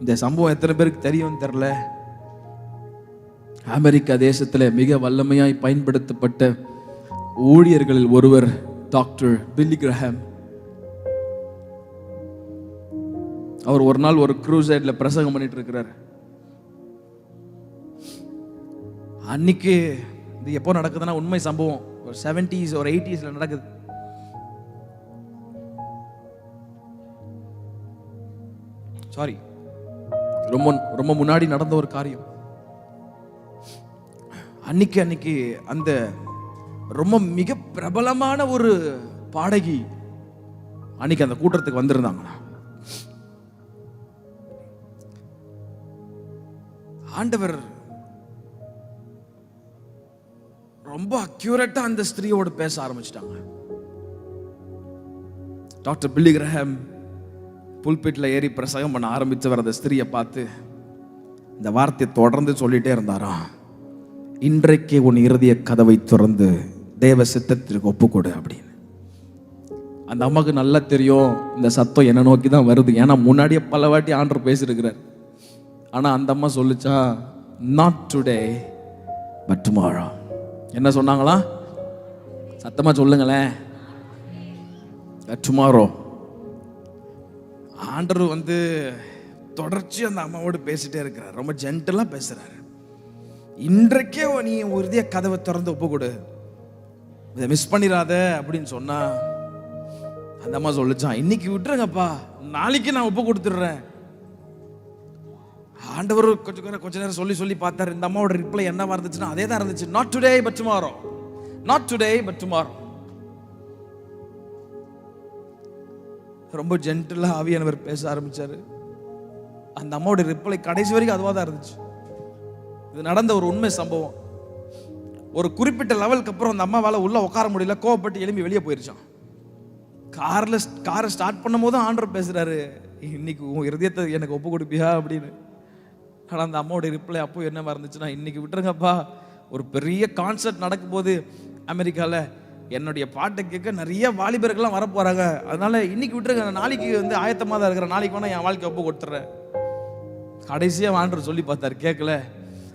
இந்த சம்பவம் எத்தனை பேருக்கு தெரியும் தெரில அமெரிக்கா தேசத்தில் மிக வல்லமையாய் பயன்படுத்தப்பட்ட ஊழியர்களில் ஒருவர் டாக்டர் பில்லி கிரஹாம். அவர் ஒரு நாள் ஒரு க்ரூசைட்ல பிரசங்கம் பண்ணிட்டு இருக்கிறார் அன்னைக்கு இது எப்போ நடக்குதுன்னா உண்மை சம்பவம். ஒரு செவன்டிஸ் ஒரு எயிட்டிஸ்ல நடக்குது. சாரி ரொம்ப ரொம்ப முன்னாடி நடந்த ஒரு காரியம். அன்னைக்கு அன்னைக்கு அந்த ரொம்ப மிக பிரபலமான ஒரு பாடகி அன்னைக்கு அந்த கூட்டத்துக்கு வந்திருந்தாங்க ஆண்டவர் ரொம்ப அக்யூரேட்டா அந்த ஸ்திரீயோட பேச ஆரம்பிச்சிட்டாங்க. டாக்டர் பில்லி கிரஹாம் ஏறி பிரசங்கம் பண்ண ஆரம்பித்தவர் அந்த ஸ்திரியை பார்த்து இந்த வார்த்தையை தொடர்ந்து சொல்லிட்டே இருந்தாராம். இன்றைக்கு உன் இறுதிய கதவை திறந்து தேவ சித்தத்திற்கு ஒப்புக்கொடு அப்படின்னு. அந்த அம்மாவுக்கு நல்லா தெரியும் இந்த சத்தம் என்னை நோக்கி தான் வருது. ஏன்னா முன்னாடியே பல வாட்டி ஆண்டர் பேசியிருக்கிறார். ஆனால் அந்த அம்மா சொல்லுச்சா நாட் டுடே பட் டுமாரோ என்ன சொன்னாங்களா? சத்தமாக சொல்லுங்களேன். டுமாரோ ஆண்டர் வந்து தொடர்ச்சி அந்த அம்மாவோடு பேசிட்டே இருக்கிறார். ரொம்ப ஜென்டலாக பேசுகிறாரு இன்றைக்கே நீ உறுதியாக கதவை திறந்து ஒப்பு கொடு. இதை மிஸ் பண்ணிடாத அப்படின்னு சொன்னா அந்த அம்மா சொல்லிச்சான் இன்னைக்கு விட்டுருங்கப்பா. நாளைக்கு நான் ஒப்பு கொடுத்துடுறேன். ஆண்டவர் கொஞ்சம் நேரம் கொஞ்ச நேரம் சொல்லி சொல்லி பார்த்தாரு. இந்த அம்மாவோட ரிப்ளை என்னவா இருந்துச்சுன்னா அதே தான் இருந்துச்சு. Not today but tomorrow not today but tomorrow ரொம்ப ஜென்டிலாக ஆவியானவர் பேச ஆரம்பித்தார் அந்த அம்மாவோட ரிப்ளை கடைசி வரைக்கும் அதுவாக தான் இருந்துச்சு. இது நடந்த ஒரு உண்மை சம்பவம். ஒரு குறிப்பிட்ட லெவலுக்கு அப்புறம் அந்த அம்மாவால் உள்ளே உட்கார முடியல கோவப்பட்டு எழும்பி வெளியே போயிருச்சான். காரில் காரை ஸ்டார்ட் பண்ணும் போது ஆண்டர் பேசுகிறாரு இன்னைக்கு உன் இருதயத்தை எனக்கு ஒப்பு கொடுப்பியா? அப்படின்னு. ஆனால் அந்த அம்மாவோட ரிப்ளை அப்போ என்ன இருந்துச்சுன்னா இன்னைக்கு விட்டுருங்கப்பா. ஒரு பெரிய கான்சர்ட் நடக்கும்போது அமெரிக்காவில் என்னுடைய பாட்டை கேட்க நிறைய வாலிபர்கள்லாம் வரப்போகிறாங்க அதனால் அதனால இன்னைக்கு விட்டுருங்க நாளைக்கு வந்து ஆயத்தமாக தான் இருக்கிற நாளைக்கு வேணா என் வாழ்க்கை ஒப்பு கொடுத்துட்றேன் கடைசியாக வாண்டர் சொல்லி பார்த்தாரு கேட்கல.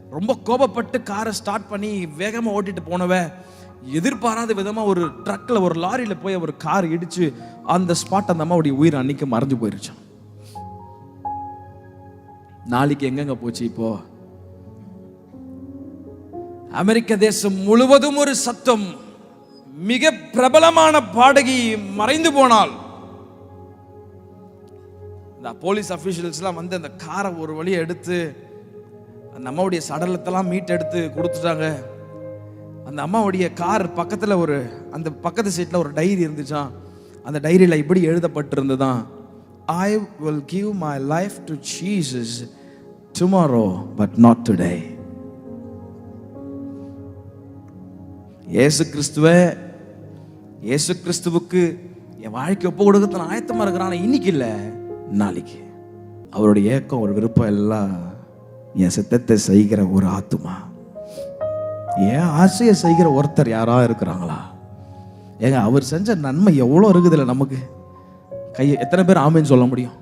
ரொம்ப கோபப்பட்டு காரை ஸ்டார்ட் பண்ணி வேகமாக ஓட்டிட்டு போனவ எதிர்பாராத விதமாக ஒரு ட்ரக்கில் ஒரு லாரியில் போய் ஒரு கார் இடிச்சு அந்த ஸ்பாட் அந்த அம்மாவுடைய உயிர் அன்னைக்கு மறைஞ்சு போயிருச்சான் நாளைக்கு எங்கெங்க போச்சு இப்போ? அமெரிக்க தேசம் முழுவதும் ஒரு சத்தம். மிக பிரபலமான பாடகி மறைந்து போனால் இந்த போலீஸ் அஃபீஷியல்ஸ்லாம் வந்து அந்த காரை ஒரு வழியை எடுத்து அந்த அம்மாவுடைய சடலத்தெல்லாம் மீட்டெடுத்து கொடுத்துட்டாங்க. அந்த அம்மாவுடைய கார் பக்கத்தில் ஒரு அந்த பக்கத்து சீட்டில் ஒரு டைரி இருந்துச்சான் அந்த டைரியில் இப்படி எழுதப்பட்டிருந்துதான் I will give my life to Jesus tomorrow but not today இயேசு கிறிஸ்துவே இயேசு கிறிஸ்துவுக்கு என் வாழ்க்கை ஒப்பு கொடுக்க நான் ஆயத்தமா இன்னைக்கு இல்லை நாளைக்கு. அவருடைய ஏக்கம் ஒரு விருப்பம் எல்லாம் என் சித்தத்தை செய்கிற ஒரு ஆத்துமா? என் ஆசையை செய்கிற ஒருத்தர் யாரா இருக்கிறாங்களா? ஏங்க அவர் செஞ்ச நன்மை எவ்வளோ இருக்குதுல்ல நமக்கு? கையை எத்தனை பேர் ஆமைன்னு சொல்ல முடியும்?